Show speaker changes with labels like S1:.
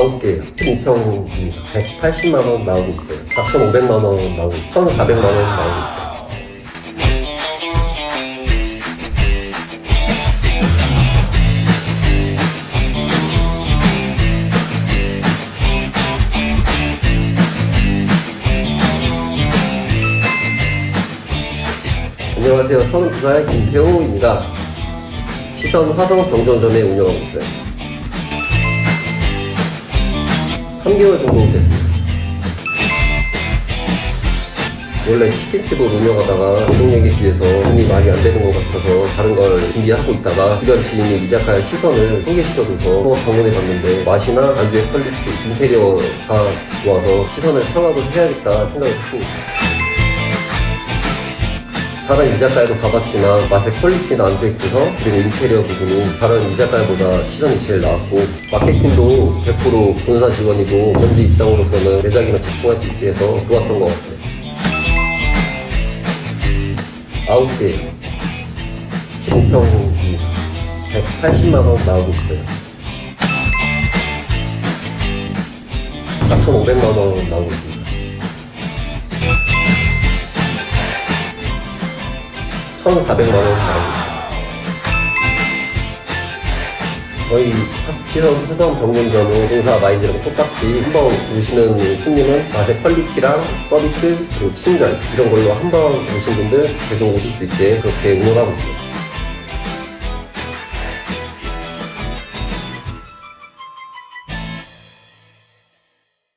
S1: 9개 15평입니다. 180만 원 나오고 있어요. 4,500만 원 나오고 있어요. 1,400만 원 나오고 있어요. 안녕하세요. 32살 김태호입니다. 시선 화성 병정점에 운영하고 있어요. 3개월 정도 됐습니다. 원래 치킨집을 운영하다가 노동력에 비해서 돈이 많이 안 되는 것 같아서 다른 걸 준비하고 있다가 주변 지인이 이자카야 시선을 소개시켜줘서 방문해 봤는데 맛이나 안주의 퀄리티, 인테리어가 좋아서 시선을 창업을 해야겠다 생각을 했습니다. 다른 이자카야도 가봤지만 맛의 퀄리티는 안 좋았고서 그리고 인테리어 부분이 다른 이자카야보다 시선이 제일 나았고 마케팅도 100% 본사 직원이고 현지 입장으로서는 매장이나 집중할 수 있게 해서 좋았던 것 같아요. 아웃데이 15평이 180만원 나오고 있어요. 4,500만원 나오고 있어요. 1,400만 원 가고 저희 시선 회사원 병문점은 공사 마인드랑 똑같이 한 번 오시는 손님은 맛의 퀄리티랑 서비스 그리고 친절 이런 걸로 한 번 오신 분들 계속 오실 수 있게 그렇게 응원하고 있습니다.